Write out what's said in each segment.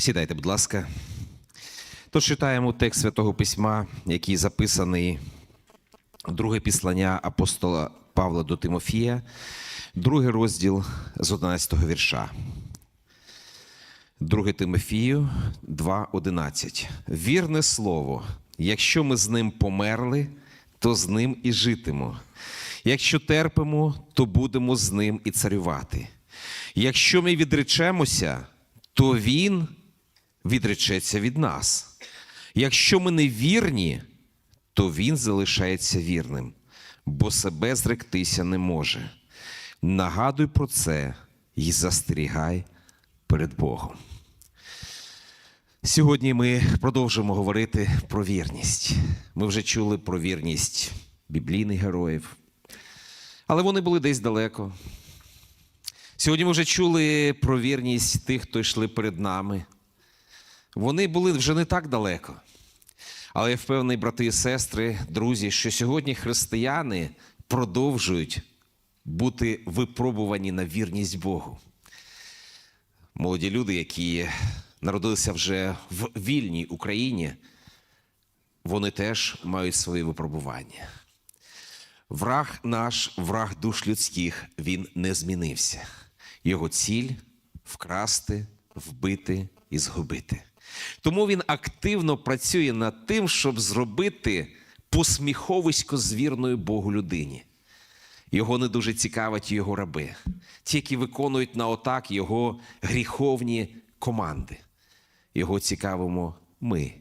Сідайте, будь ласка. Тож читаємо текст Святого Письма, який записаний друге післання апостола Павла до Тимофія, другий розділ з 11 вірша. 2 Тимофію 2.11. Вірне слово, якщо ми з ним померли, то з ним і житимо. Якщо терпимо, то будемо з ним і царювати. Якщо ми відречемося, то він відречеться від нас. Якщо ми не вірні, то він залишається вірним, бо себе зректися не може. Нагадуй про це і застерігай перед Богом. Сьогодні ми продовжимо говорити про вірність. Ми вже чули про вірність біблійних героїв, але вони були десь далеко. Сьогодні ми вже чули про вірність тих, хто йшли перед нами. Вони були вже не так далеко. Але я впевнений, брати і сестри, друзі, що сьогодні християни продовжують бути випробувані на вірність Богу. Молоді люди, які народилися вже в вільній Україні, вони теж мають свої випробування. Враг наш, враг душ людських, він не змінився. Його ціль вкрасти, вбити і згубити. Тому він активно працює над тим, щоб зробити посміховисько з вірною Богу людині. Його не дуже цікавить його раби, ті, які виконують на отак його гріховні команди. Його цікавимо ми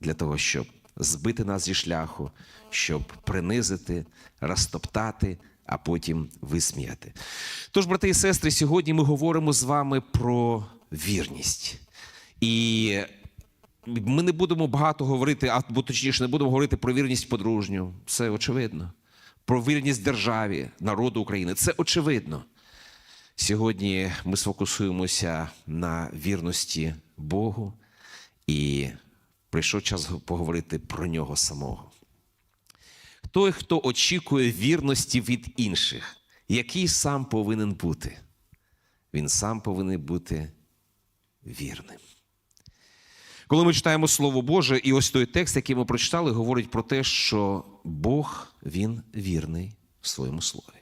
для того, щоб збити нас зі шляху, щоб принизити, розтоптати, а потім висміяти. Тож, брати і сестри, сьогодні ми говоримо з вами про вірність. І ми не будемо багато говорити, або точніше, не будемо говорити про вірність подружню. Це очевидно. Про вірність державі, народу України. Це очевидно. Сьогодні ми сфокусуємося на вірності Богу, і прийшов час поговорити про нього самого. Той, хто очікує вірності від інших, який сам повинен бути? Він сам повинен бути вірним. Коли ми читаємо Слово Боже, і ось той текст, який ми прочитали, говорить про те, що Бог він вірний в своєму слові.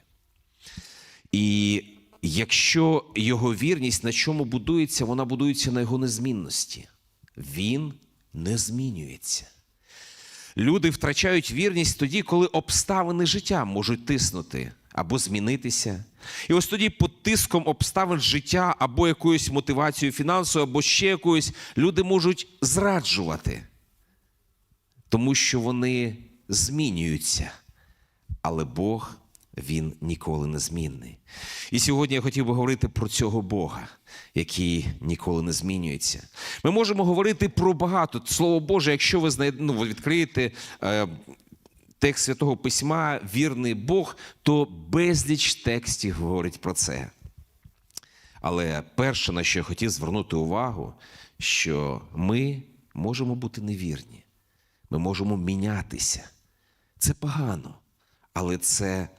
І якщо його вірність на чому будується, вона будується на його незмінності. Він не змінюється. Люди втрачають вірність тоді, коли обставини життя можуть тиснути або змінитися. І ось тоді під тиском обставин життя або якоюсь мотивацією фінансовою, або ще якоюсь, люди можуть зраджувати, тому що вони змінюються. Але Бог, Він ніколи не змінний. І сьогодні я хотів би говорити про цього Бога, який ніколи не змінюється. Ми можемо говорити про багато. Слово Боже, якщо ви знайдете, ну, відкриєте. Е, Текст Святого Письма, вірний Бог, то безліч текстів говорить про це. Але перше, на що я хотів звернути увагу, що ми можемо бути невірні, ми можемо мінятися. Це погано, але це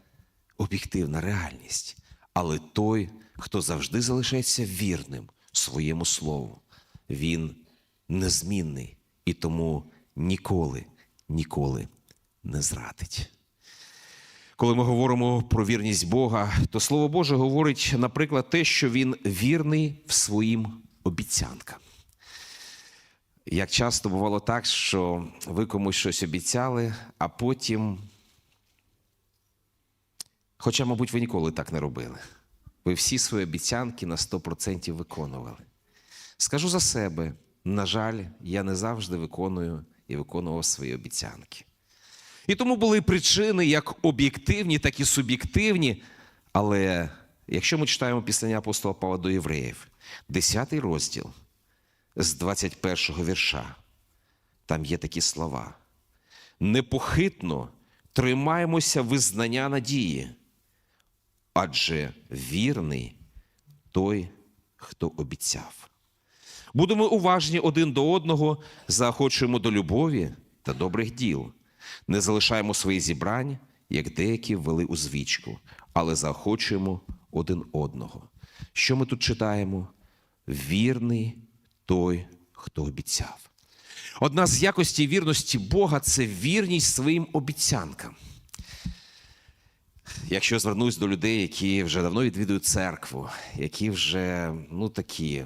об'єктивна реальність. Але той, хто завжди залишається вірним своєму слову, він незмінний і тому ніколи, ніколи не зрадить. Коли ми говоримо про вірність Бога, то Слово Боже говорить, наприклад, те, що Він вірний в своїм обіцянкам. Як часто бувало так, що ви комусь щось обіцяли, а потім, хоча, мабуть, ви ніколи так не робили, ви всі свої обіцянки на 100% виконували. Скажу за себе, на жаль, я не завжди виконую і виконував свої обіцянки. І тому були причини як об'єктивні, так і суб'єктивні. Але якщо ми читаємо післання апостола Павла до євреїв, 10 розділ з 21 го вірша, там є такі слова. Непохитно тримаємося визнання надії, адже вірний той, хто обіцяв. Будемо уважні один до одного, заохочуємо до любові та добрих діл. Не залишаємо свої зібрань, як деякі ввели у звічку, але заохочуємо один одного. Що ми тут читаємо? Вірний той, хто обіцяв. Одна з якостей вірності Бога це вірність своїм обіцянкам. Якщо звернусь до людей, які вже давно відвідують церкву, які вже ну такі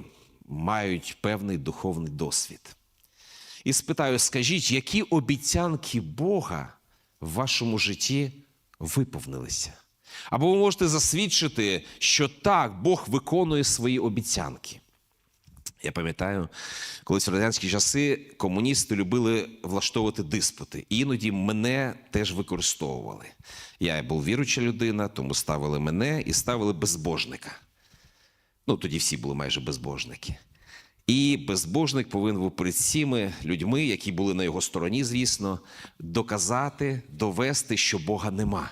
мають певний духовний досвід. І спитаю, скажіть, які обіцянки Бога в вашому житті виповнилися? Або ви можете засвідчити, що так, Бог виконує свої обіцянки. Я пам'ятаю, колись в радянські часи комуністи любили влаштовувати диспути. І іноді мене теж використовували. Я був віруюча людина, тому ставили мене і ставили безбожника. Ну, тоді всі були майже безбожники. І безбожник повинен був перед всіми людьми, які були на його стороні, звісно, доказати, довести, що Бога нема.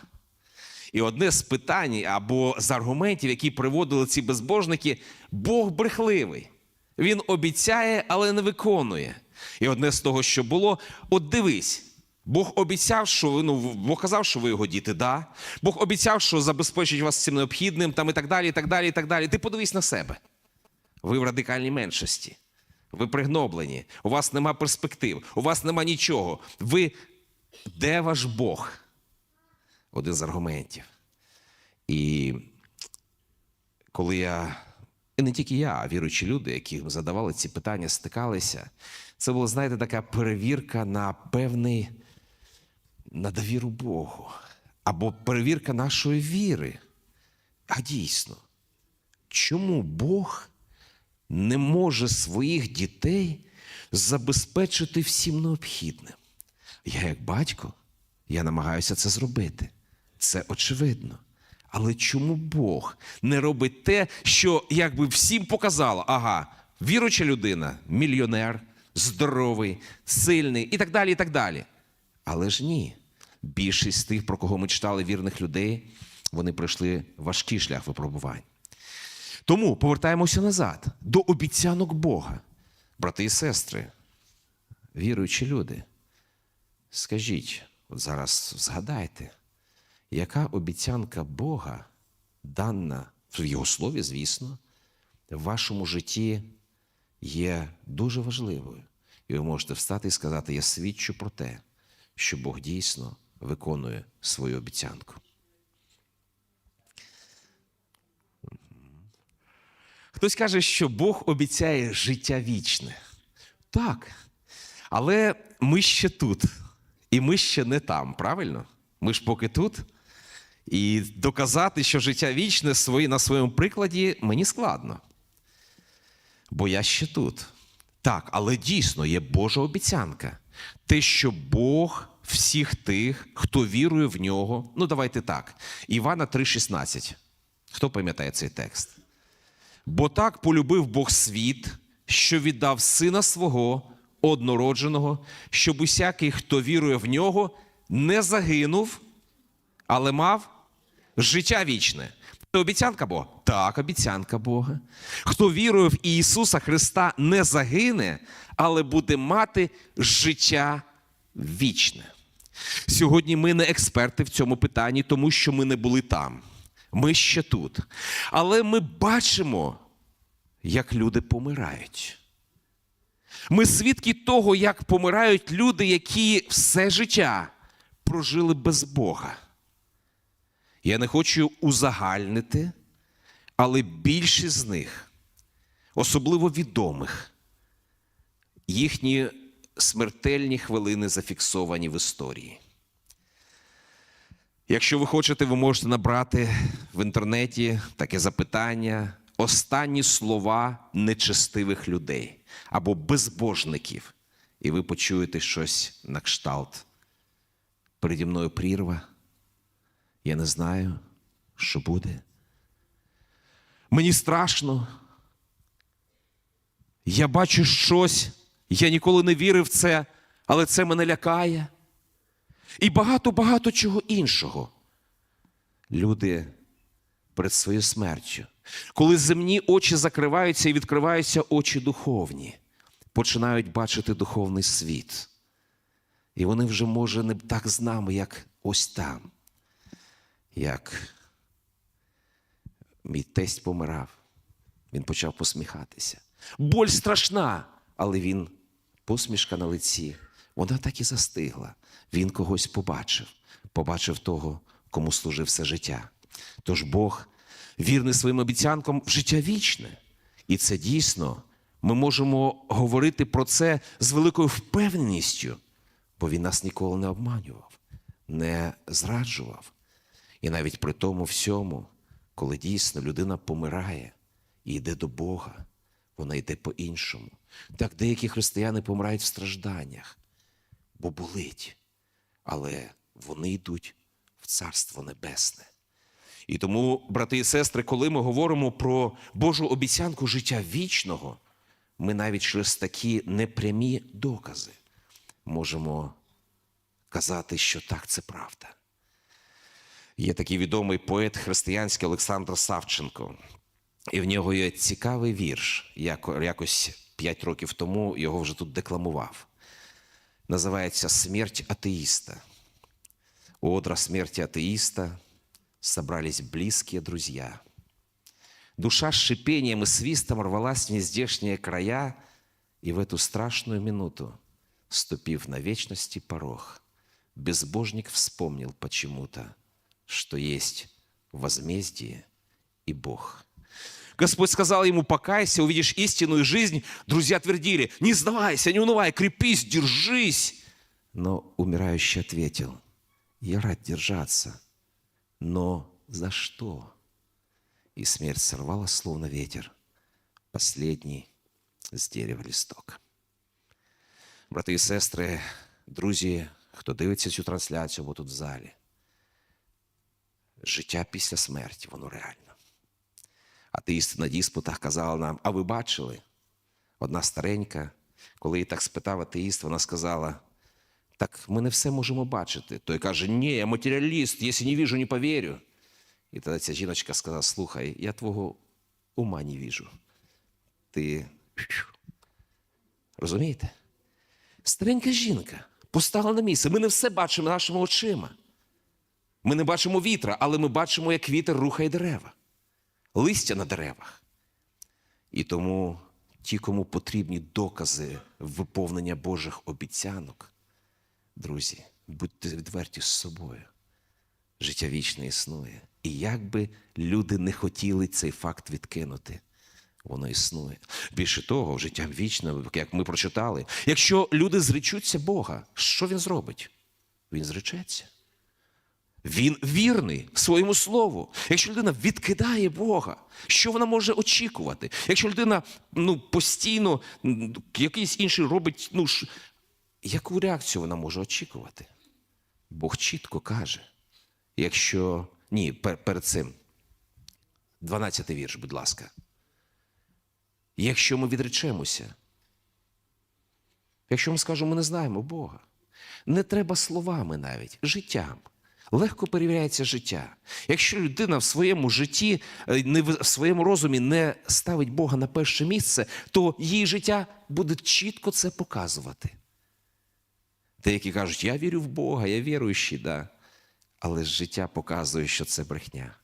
І одне з питань або з аргументів, які приводили ці безбожники, Бог брехливий. Він обіцяє, але не виконує. І одне з того, що було, от дивись. Бог обіцяв, що ви ну Бог казав, що ви його діти, да. Бог обіцяв, що забезпечить вас цим необхідним, там і так далі, і так далі, і так далі. Ти подивись на себе. Ви в радикальній меншості. Ви пригноблені, у вас нема перспектив, у вас нема нічого. Ви де ваш Бог? Один з аргументів. І коли я, і не тільки я, а віруючі люди, які задавали ці питання, стикалися, це була, знаєте, така перевірка на певний на довіру Богу. Або перевірка нашої віри. А дійсно, чому Бог не може своїх дітей забезпечити всім необхідним? Я, як батько, я намагаюся це зробити. Це очевидно. Але чому Бог не робить те, що якби всім показало, ага, віруча людина, мільйонер, здоровий, сильний і так далі, і так далі. Але ж ні. Більшість тих, про кого ми читали вірних людей, вони пройшли важкий шлях випробувань. Тому повертаємося назад до обіцянок Бога. Брати і сестри, віруючі люди, скажіть, от зараз згадайте, яка обіцянка Бога дана в Його слові, звісно, в вашому житті є дуже важливою. І ви можете встати і сказати: Я свідчу про те, що Бог дійсно виконує свою обіцянку. Хтось каже, що Бог обіцяє життя вічне. Так. Але ми ще тут, і ми ще не там, правильно? Ми ж поки тут. І доказати, що життя вічне на своєму прикладі мені складно. Бо я ще тут. Так, але дійсно є Божа обіцянка. Те, що Бог всіх тих, хто вірує в нього. Ну, давайте так. Івана 3,16. Хто пам'ятає цей текст? Бо так полюбив Бог світ, що віддав сина свого однородженого, щоб усякий, хто вірує в нього, не загинув, але мав життя вічне. Це обіцянка Бога? Так, обіцянка Бога. Хто вірує в Ісуса Христа, не загине, але буде мати життя вічне. Сьогодні ми не експерти в цьому питанні, тому що ми не були там. Ми ще тут. Але ми бачимо, як люди помирають. Ми свідки того, як помирають люди, які все життя прожили без Бога. Я не хочу узагальнити, але більшість з них, особливо відомих, їхні смертельні хвилини зафіксовані в історії. Якщо ви хочете, ви можете набрати в інтернеті таке запитання: останні слова нечестивих людей або безбожників, і ви почуєте щось на кшталт. Переді мною прірва. Я не знаю, що буде. Мені страшно. Я бачу щось, я ніколи не вірив в це, але це мене лякає. І багато-багато чого іншого. Люди перед своєю смертю, коли земні очі закриваються і відкриваються очі духовні, починають бачити духовний світ. І вони вже, може, не так з нами, як ось там. Як мій тесть помирав, він почав посміхатися. Боль страшна, але він посмішка на лиці. Вона так і застигла. Він когось побачив, побачив того, кому служив все життя. Тож Бог вірний своїм обіцянкам в життя вічне. І це дійсно ми можемо говорити про це з великою впевненістю, бо він нас ніколи не обманював, не зраджував. І навіть при тому всьому, коли дійсно людина помирає і йде до Бога, вона йде по-іншому. Так деякі християни помирають в стражданнях, бо болить, але вони йдуть в Царство Небесне. І тому, брати і сестри, коли ми говоримо про Божу обіцянку життя вічного, ми навіть через такі непрямі докази можемо казати, що так, це правда. Є такий відомий поет християнський Олександр Савченко. І в нього є цікавий вірш. Якось п'ять років тому його вже тут декламував. Називається Смерть атеиста. У одра смерти атеиста собрались близкие друзья. Душа с шипением и свистом рвалась в нездешние края, и в эту страшную минуту, ступив на вечности порог, безбожник вспомнил почему-то, что есть возмездие и Бог. Господь сказал ему, покайся, увидишь истинную жизнь. Друзья твердили, не сдавайся, не унывай, крепись, держись. Но умирающий ответил, я рад держаться, но за что? И смерть сорвала, словно ветер, последний з дерева лісток. Брати і сестри, друзі, хто дивиться цю трансляцію або тут в залі, життя після смерті, воно реально. Атеїсти на диспутах казали нам, а ви бачили? Одна старенька, коли її так спитав атеїст, вона сказала, так ми не все можемо бачити. Той каже, ні, я матеріаліст, якщо не віжу, не повірю. І тоді ця жіночка сказала: слухай, я твого ума не віжу. Ти розумієте? Старенька жінка постала на місце. Ми не все бачимо нашими очима. Ми не бачимо вітра, але ми бачимо, як вітер рухає дерева, листя на деревах. І тому ті, кому потрібні докази виповнення Божих обіцянок, друзі, будьте відверті з собою. Життя вічне існує. І як би люди не хотіли цей факт відкинути, воно існує. Більше того, життя вічне, як ми прочитали, якщо люди зречуться Бога, що він зробить? Він зречеться. Він вірний своєму слову. Якщо людина відкидає Бога, що вона може очікувати? Якщо людина ну, постійно якийсь інший робить, ну, ш- яку реакцію вона може очікувати? Бог чітко каже, якщо. Ні, пер- перед цим. 12 вірш, будь ласка. Якщо ми відречемося, якщо ми скажемо, ми не знаємо Бога, не треба словами навіть, життям. Легко перевіряється життя. Якщо людина в своєму житті, е, в своєму розумі не ставить Бога на перше місце, то її життя буде чітко це показувати. Деякі кажуть, я вірю в Бога, я віруючий, да. але життя показує, що це брехня.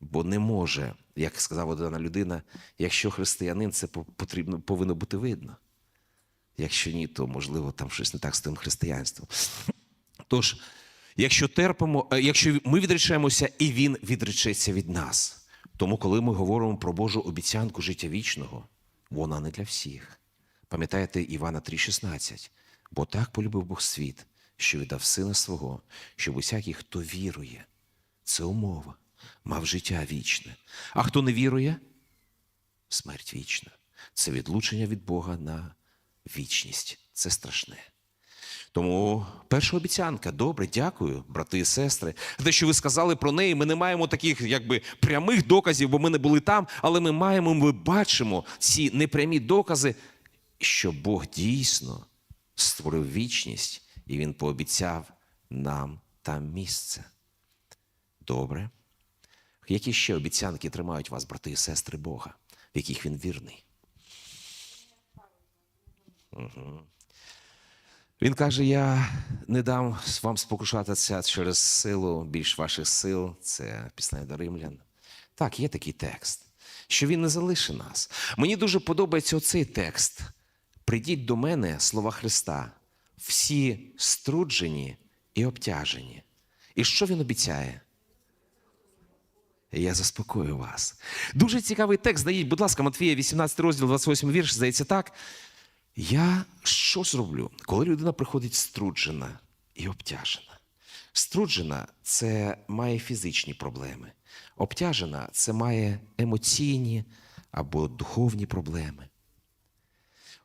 Бо не може, як сказала одна людина, якщо християнин, це потрібно, повинно бути видно. Якщо ні, то можливо там щось не так з тим християнством. Тож, якщо терпимо, е, якщо ми відречемося, і він відречеться від нас. Тому, коли ми говоримо про Божу обіцянку життя вічного, вона не для всіх. Пам'ятаєте Івана 3,16? Бо так полюбив Бог світ, що віддав сина свого, щоб усякий, хто вірує, це умова, мав життя вічне. А хто не вірує, смерть вічна. Це відлучення від Бога на вічність. Це страшне. Тому перша обіцянка, добре, дякую, брати і сестри. Те, що ви сказали про неї, ми не маємо таких якби прямих доказів, бо ми не були там, але ми маємо, ми бачимо ці непрямі докази, що Бог дійсно створив вічність, і Він пообіцяв нам там місце. Добре. Які ще обіцянки тримають вас, брати і сестри Бога, в яких він вірний? Він каже: Я не дам вам спокушатися через силу більш ваших сил. Це пісня до римлян. Так, є такий текст. що Він не залишить нас. Мені дуже подобається оцей текст. Придіть до мене, слова Христа, всі струджені і обтяжені. І що він обіцяє? Я заспокою вас. Дуже цікавий текст. Даїть, будь ласка, Матвія, 18 розділ, 28 вірш, здається так. Я що зроблю, коли людина приходить струджена і обтяжена? Струджена це має фізичні проблеми. Обтяжена це має емоційні або духовні проблеми.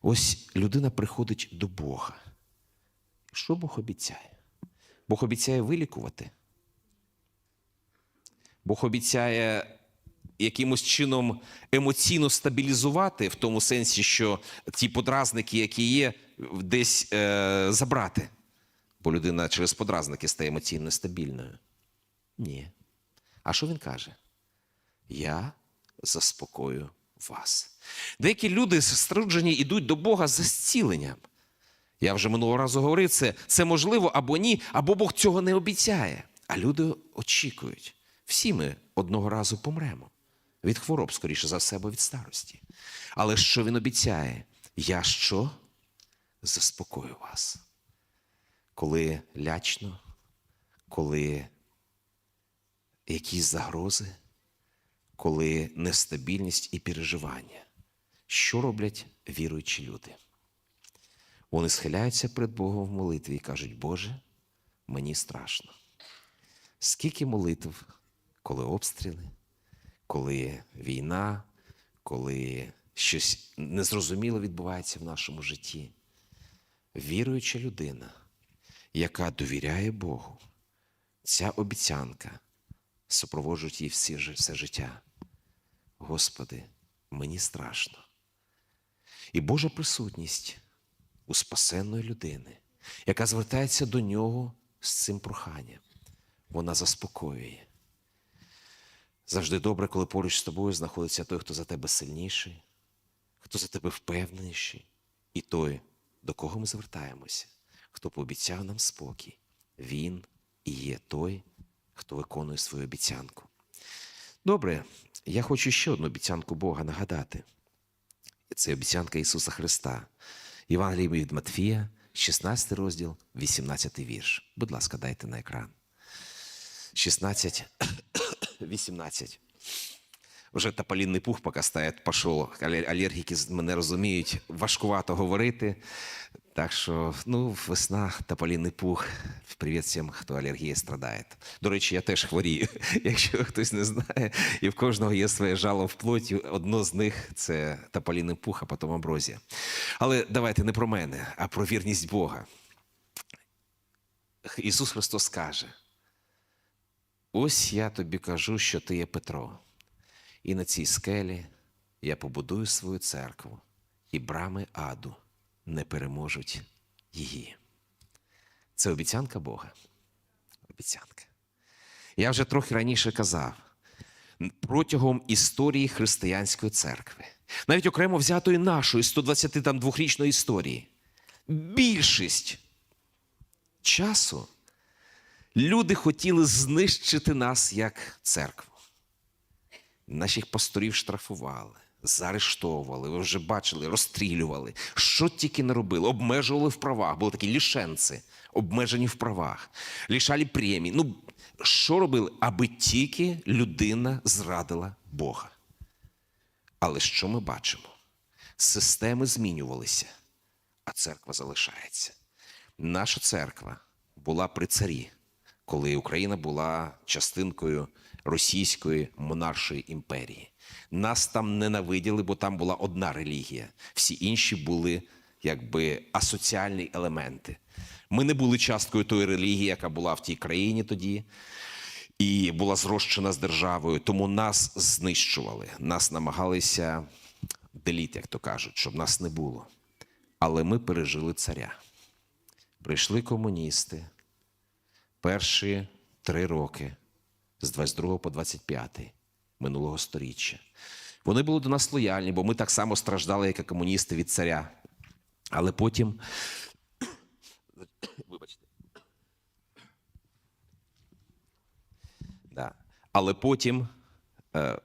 Ось людина приходить до Бога. Що Бог обіцяє? Бог обіцяє вилікувати. Бог обіцяє якимось чином емоційно стабілізувати, в тому сенсі, що ті подразники, які є, десь е, забрати. Бо людина через подразники стає емоційно нестабільною. Ні. А що він каже? Я заспокою вас. Деякі люди струджені йдуть до Бога за зціленням. Я вже минулого разу говорив, це, це можливо або ні, або Бог цього не обіцяє. А люди очікують. Всі ми одного разу помремо. Від хвороб, скоріше за все, або від старості. Але що він обіцяє? Я що? Заспокою вас. Коли лячно, коли якісь загрози, коли нестабільність і переживання. Що роблять віруючі люди? Вони схиляються перед Богом в молитві і кажуть, Боже, мені страшно. Скільки молитв, коли обстріли, коли війна, коли щось незрозуміло відбувається в нашому житті. Віруюча людина, яка довіряє Богу, ця обіцянка супроводжують її всі, все життя. Господи, мені страшно. І Божа присутність у спасенної людини, яка звертається до нього з цим проханням, вона заспокоює. Завжди добре, коли поруч з тобою знаходиться той, хто за тебе сильніший, хто за тебе впевненіший, і той, до кого ми звертаємося, хто пообіцяв нам спокій. Він і є той, хто виконує свою обіцянку. Добре, я хочу ще одну обіцянку Бога нагадати. Це обіцянка Ісуса Христа. Євангеліє від Матфія, 16 розділ, 18 вірш. Будь ласка, дайте на екран. 16, 18. Вже тополінний пух поки стоять, пішов. Алергіки мене розуміють, важкувато говорити. Так що, ну, весна, тополінний пух. Привіт всім, хто алергією страдає. До речі, я теж хворію, якщо хтось не знає. І в кожного є своє жало в плоті. Одно з них це тополінний пух, а потім амброзія. Але давайте не про мене, а про вірність Бога. Ісус Христос каже: Ось я тобі кажу, що ти є Петро, і на цій скелі я побудую свою церкву, і брами аду не переможуть її. Це обіцянка Бога. Обіцянка. Я вже трохи раніше казав, протягом історії християнської церкви, навіть окремо взятої нашої 122-річної історії, більшість часу люди хотіли знищити нас як церкву. Наших пасторів штрафували, заарештовували, ви вже бачили, розстрілювали. Що тільки не робили, обмежували в правах, були такі лішенці, обмежені в правах, лишали премій. Ну, що робили? Аби тільки людина зрадила Бога. Але що ми бачимо? Системи змінювалися, а церква залишається. Наша церква була при царі, коли Україна була частинкою російської монаршої імперії. Нас там ненавиділи, бо там була одна релігія. Всі інші були якби асоціальні елементи. Ми не були часткою тої релігії, яка була в тій країні тоді, і була зрощена з державою. Тому нас знищували, нас намагалися деліти, як то кажуть, щоб нас не було. Але ми пережили царя. Прийшли комуністи перші три роки з 22 по 25 минулого сторіччя. Вони були до нас лояльні, бо ми так само страждали, як і комуністи від царя. Але потім. Вибачте. Да. Але потім е,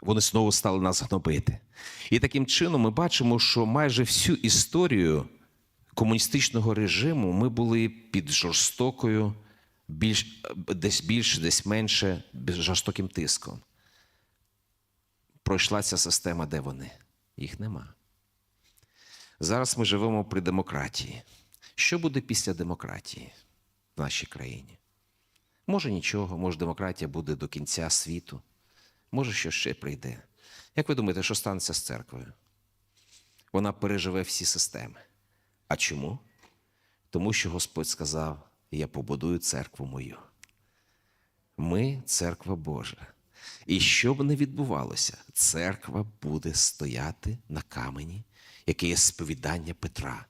вони знову стали нас гнобити. І таким чином ми бачимо, що майже всю історію комуністичного режиму ми були під жорстокою, більш, десь більше, десь менше, жорстоким тиском. Пройшла ця система, де вони? Їх нема. Зараз ми живемо при демократії. Що буде після демократії в нашій країні? Може нічого, може демократія буде до кінця світу, може що ще прийде. Як ви думаєте, що станеться з церквою? Вона переживе всі системи. А чому? Тому що Господь сказав: Я побудую церкву мою. Ми церква Божа. І що б не відбувалося, церква буде стояти на камені, яке є сповідання Петра.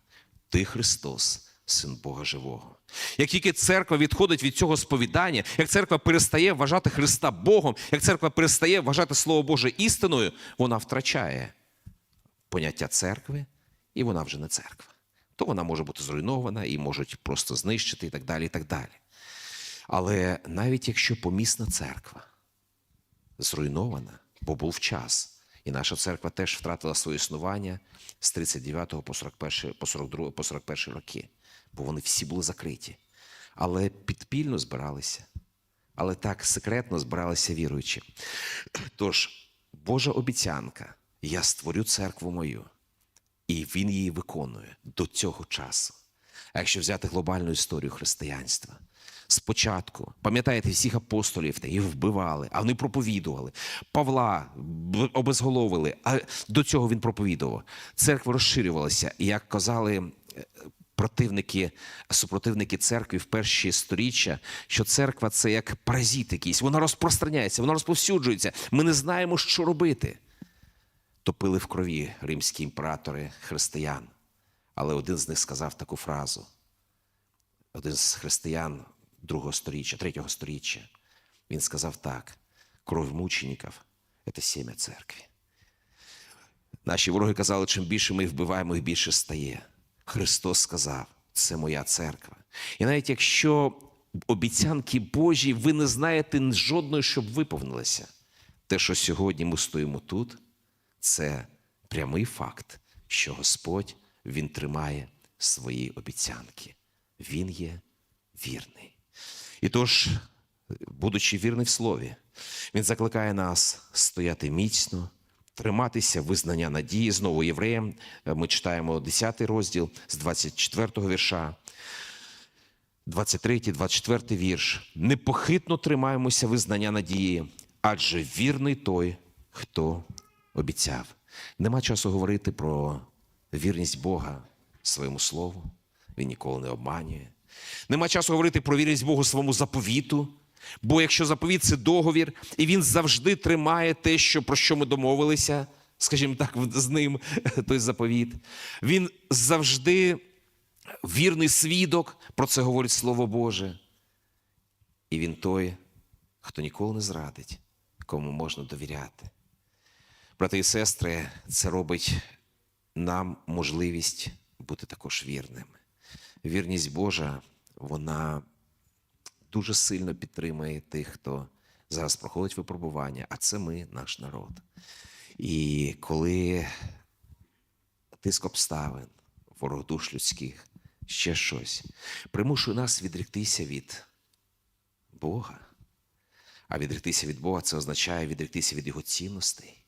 Ти Христос, Син Бога Живого. Як тільки церква відходить від цього сповідання, як церква перестає вважати Христа Богом, як церква перестає вважати Слово Боже істиною, вона втрачає поняття церкви, і вона вже не церква. То вона може бути зруйнована і можуть просто знищити і так далі. і так далі. Але навіть якщо помісна церква зруйнована, бо був час, і наша церква теж втратила своє існування з 39 по 41, по 42, по 41 роки, бо вони всі були закриті. Але підпільно збиралися, але так секретно збиралися віруючі. Тож, Божа обіцянка, я створю церкву мою, і він її виконує до цього часу. А якщо взяти глобальну історію християнства, спочатку, пам'ятаєте, всіх апостолів та їх вбивали, а вони проповідували. Павла обезголовили, а до цього він проповідував. Церква розширювалася, і як казали е, противники, супротивники церкви в перші сторіччя, що церква це як паразит якийсь, вона розпространяється, вона розповсюджується. Ми не знаємо, що робити топили в крові римські імператори християн. Але один з них сказав таку фразу: один з християн другого сторіччя, третього сторіччя. Він сказав так: кров мучеників – це сім'я церкви. Наші вороги казали, чим більше ми вбиваємо, їх більше стає. Христос сказав, це моя церква. І навіть якщо обіцянки Божі, ви не знаєте жодної, щоб виповнилися, те, що сьогодні ми стоїмо тут, це прямий факт, що Господь Він тримає свої обіцянки. Він є вірний. І тож, будучи вірний в слові, він закликає нас стояти міцно, триматися визнання надії. Знову євреям ми читаємо 10 розділ з 24 вірша. 23, 24 вірш. Непохитно тримаємося визнання надії, адже вірний той, хто обіцяв. Нема часу говорити про вірність Бога своєму слову. Він ніколи не обманює. Нема часу говорити про вірність Богу своєму заповіту. Бо якщо заповіт це договір, і він завжди тримає те, що, про що ми домовилися, скажімо так, з ним той заповіт, він завжди вірний свідок, про це говорить Слово Боже. І він той, хто ніколи не зрадить, кому можна довіряти. Брати і сестри, це робить нам можливість бути також вірними. Вірність Божа, вона дуже сильно підтримує тих, хто зараз проходить випробування, а це ми, наш народ. І коли тиск обставин, ворог душ людських, ще щось, примушує нас відректися від Бога. А відректися від Бога це означає відректися від Його цінностей.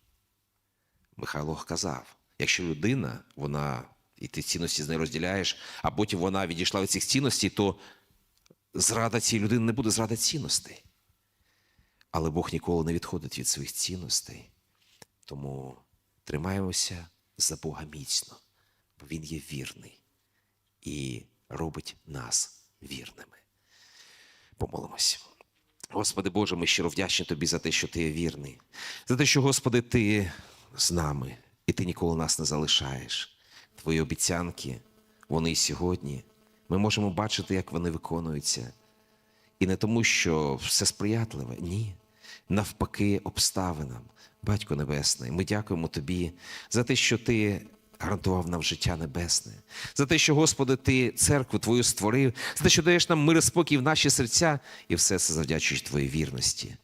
Михайло казав: якщо людина, вона і ти цінності з нею розділяєш, а потім вона відійшла від цих цінностей, то зрада цієї людини не буде зрада цінностей. Але Бог ніколи не відходить від своїх цінностей. Тому тримаємося за Бога міцно, бо Він є вірний і робить нас вірними. Помолимось. Господи Боже, ми щиро вдячні Тобі за те, що Ти є вірний, за те, що, Господи, Ти з нами, і Ти ніколи нас не залишаєш. Твої обіцянки, вони і сьогодні. Ми можемо бачити, як вони виконуються. І не тому, що все сприятливе, ні. Навпаки, обставинам. Батько Небесний, ми дякуємо Тобі за те, що Ти гарантував нам життя небесне, за те, що, Господи, Ти церкву Твою створив, за те, що даєш нам мир і спокій в наші серця, і все це завдячуючи Твоїй вірності.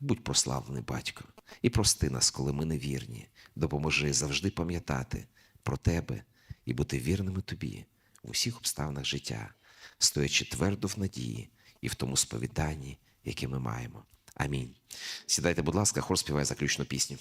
Будь прославлений, батько. І прости нас, коли ми невірні. Допоможи завжди пам'ятати про тебе і бути вірними тобі в усіх обставинах життя, стоячи твердо в надії і в тому сповіданні, яке ми маємо. Амінь. Сідайте, будь ласка, хор співає заключну пісню.